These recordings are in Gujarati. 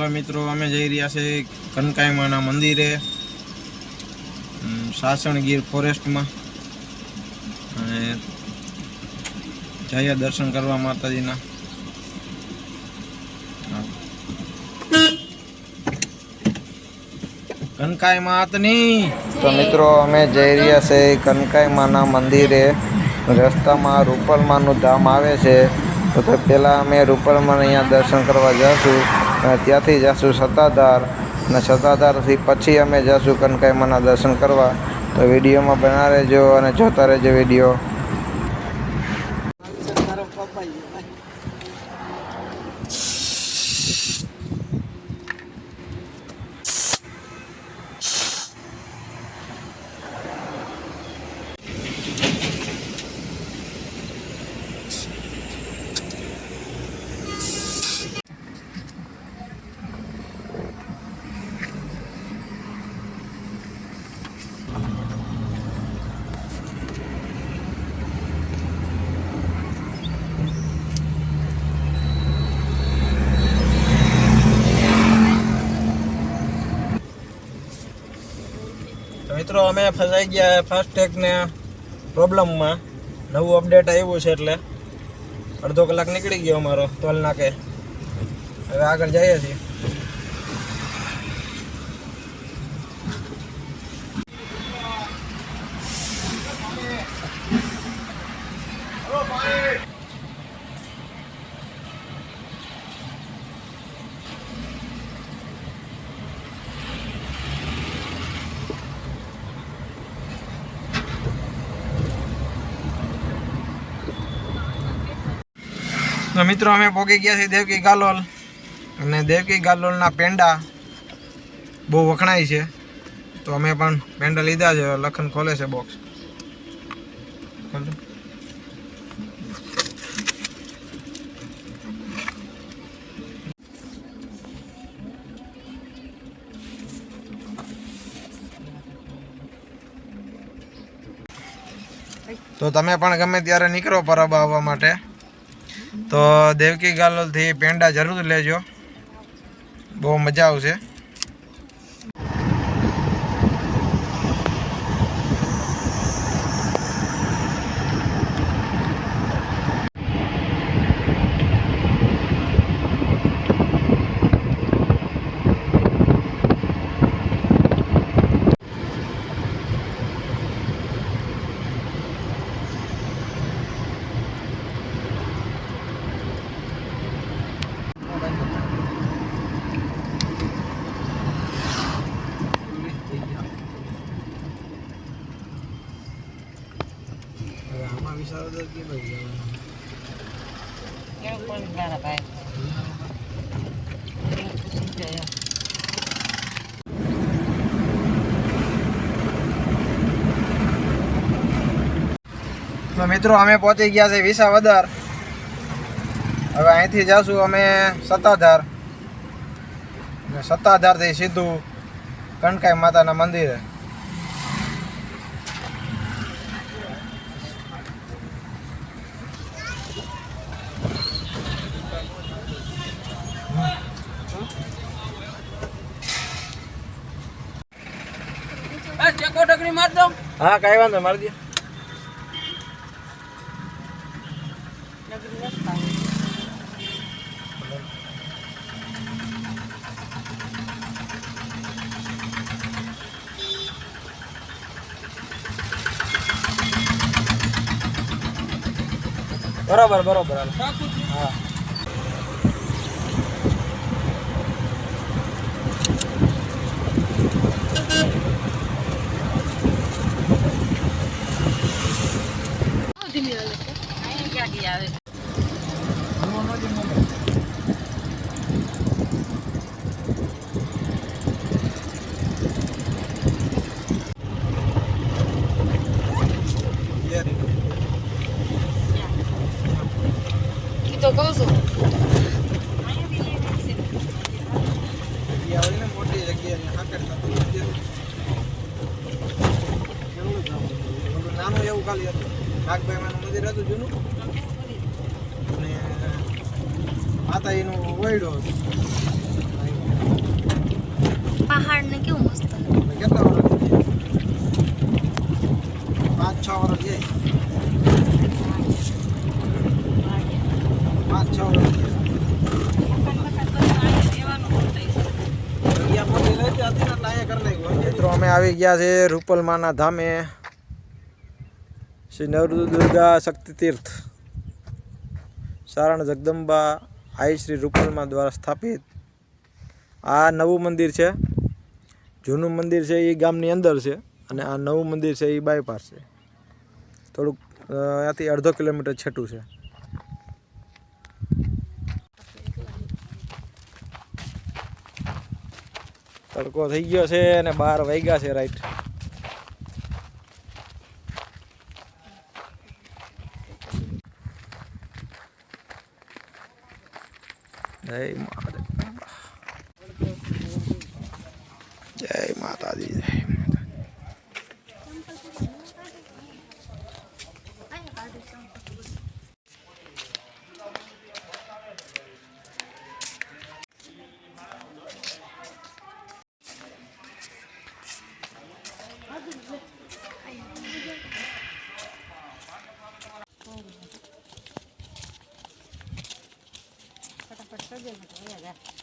હાલો મિત્રો, અમે જઈ રહ્યા છે કનકાઈમાના મંદિરે સાસણ સાસણગીર ફોરેસ્ટમાં. અને જઈએ દર્શન કરવા માતાજીના. કનકાઈ માતની તો મિત્રો, અમે જઈ રહ્યા છે કનકાઈમાના મંદિરે. રસ્તામાં રૂપલમાનું ધામ આવે છે. તો પહેલાં અમે રૂપલમાં અહીંયા દર્શન કરવા જઈશું અને ત્યાંથી જઈશું સત્તાધાર. અને સત્તાધારથી પછી અમે જઈશું કનકાઈમાના દર્શન કરવા. તો વિડીયોમાં બના રહેજો અને જોતા રહેજો વીડિયો તો મિત્રો અમે ફસાઈ ગયા ફાસ્ટેગને પ્રોબ્લેમમાં નવું અપડેટ આવ્યું છે એટલે અડધો કલાક નીકળી ગયો અમારો ટોલ નાકે હવે આગળ જઈએ છીએ. તો મિત્રો, અમે પહોંચી ગયા છીએ દેવકી ગાલોલ. અને દેવકી ગાલોલના પેંડા બહુ વખણાય છે. તો અમે પણ પેંડા લીધા છે. લખન ખોલે છે બોક્સ તો તમે પણ ગમે ત્યારે નીકળો પરબ આવવા માટે. તો દેવકી ગાલોલથી પેંડા જરૂર લેજો. બહુ મજા આવશે. મિત્રો અમે પહોંચી ગયા છે વિસાવદર. હવે અહીંથી જશું અમે સત્તાધાર. અને સત્તાધારથી સીધું કણકાઈ માતાના મંદિરે. હા કઈ વાંધો મારી દે. બરોબર બરોબર. હા અહીં ગાડી આવે ઈ તો કહું છું અહીંયાથી લઈને આવશે. જગ્યા હોય ને મોટી જગ્યા ત્યાં હાકર થતું નથી. કેવું ગામ હતું? ઓલું નાનું એવું ખાલી હતું નાગભાઈ માનું મંદિર હતું જૂનું અને માતાજીનું હતું. પહાડ ને કેવું મસ્ત કેટલા વર્ષ પાંચ છ વર્ષ છે પાંચ છ વર્ષ મિત્રો અમે આવી ગયા છે રૂપલમાના ધામે. શ્રી નવદુર્ગા શક્તિ તીર્થ સારણ જગદંબા આઈ શ્રી રૂપલમા દ્વારા સ્થાપિત. આ નવું મંદિર છે. જૂનું મંદિર છે એ ગામની અંદર છે અને આ નવું મંદિર છે એ બાયપાસ છે. થોડુંક અહીંયાથી અડધો કિલોમીટર છેટું છે. તડકો થઈ ગયો છે અને બાર વાગ્યા છે રાઈટ. જય મહાદેવ જય માતાજી જય ફટાફટ કરજે ને તો અહીંયા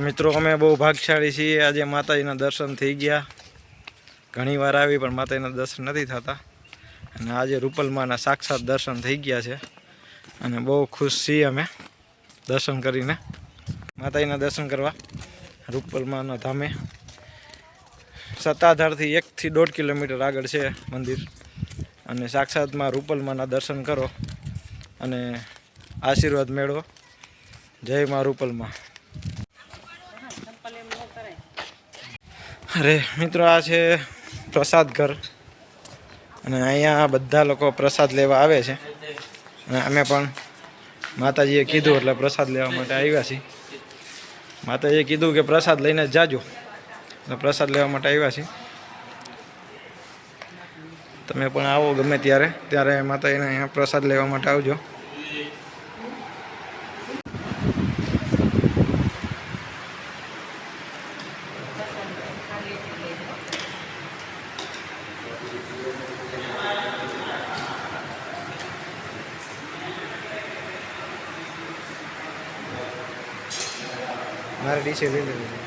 મિત્રો, અમે બહુ ભાગશાળી છીએ. આજે માતાજીના દર્શન થઈ ગયા. ઘણી વાર આવી, પણ માતાજીના દર્શન નથી થતા. અને આજે રૂપલમાના સાક્ષાત દર્શન થઈ ગયા છે. અને બહુ ખુશ છીએ અમે દર્શન કરીને. માતાજીના દર્શન કરવા રૂપલમાના ધામે. સત્તાધારથી એકથી દોઢ કિલોમીટર આગળ છે મંદિર. અને સાક્ષાતમાં રૂપલમાના દર્શન કરો અને આશીર્વાદ મેળવો. જય મા રૂપલમાં. અરે, મિત્રો, આ છે પ્રસાદ ઘર. અને અહીંયા બધા લોકો પ્રસાદ લેવા આવે છે. અને અમે પણ માતાજીએ કીધું એટલે પ્રસાદ લેવા માટે આવ્યા છીએ. માતાજીએ કીધું કે પ્રસાદ લઈને જાજો. એટલે પ્રસાદ લેવા માટે આવ્યા છીએ. તમે પણ આવો ગમે ત્યારે. ત્યારે માતાજીને અહીંયા પ્રસાદ લેવા માટે આવજો. મારે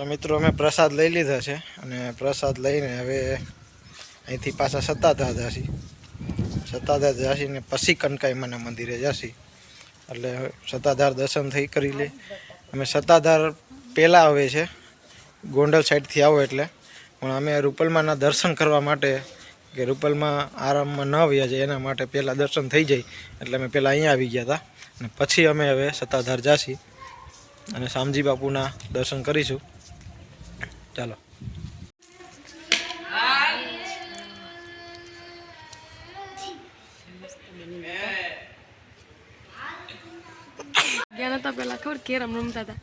તો મિત્રો, અમે પ્રસાદ લઈ લીધા છે અને પ્રસાદ લઈને હવે અહીંથી પાછા સત્તાધાર જાશી. સત્તાધાર જાશીને પછી કનકાઈમાના મંદિરે જાશી. એટલે સત્તાધાર દર્શન થઈ કરી લે. અમે સત્તાધાર પહેલાં આવે છે, ગોંડલ સાઈડથી આવો એટલે. પણ અમે રૂપલમાંના દર્શન કરવા માટે, કે રૂપલમાં આરામમાં ન આવ્યા જાય એના માટે પહેલાં દર્શન થઈ જાય. એટલે અમે પહેલાં અહીંયા આવી ગયા હતા. અને પછી અમે હવે સત્તાધાર જાશી. અને શામજી બાપુના દર્શન કરીશું. ચાલો. ગયા નતા પેલા ખબર કેરમ રમતા હતા.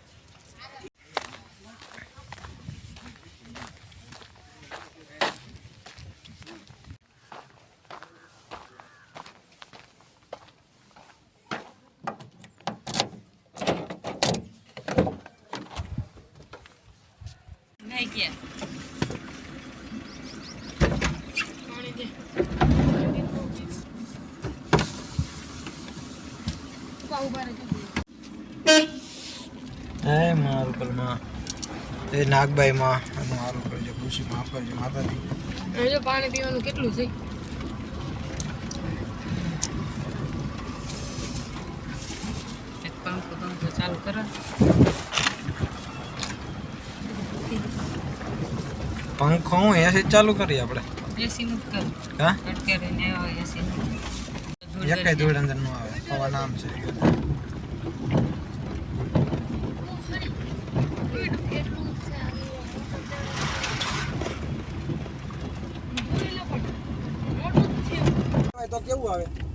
હે મારું કલમાં એ નાગભાઈ માં મારું કરજો ખુશી માફ કરજો માતાજી. જો પાણી પીવાનું કેટલું છે? પંખો પંખો ચાલુ કરો. પંખો હું એસી ચાલુ કરીએ આપણે. એસી નું કર. હા? અત્યારે ને એસી નું એક કઈ ધૂળ અંદરનું આવે. હવા નામ છે. તો કેવું આવે?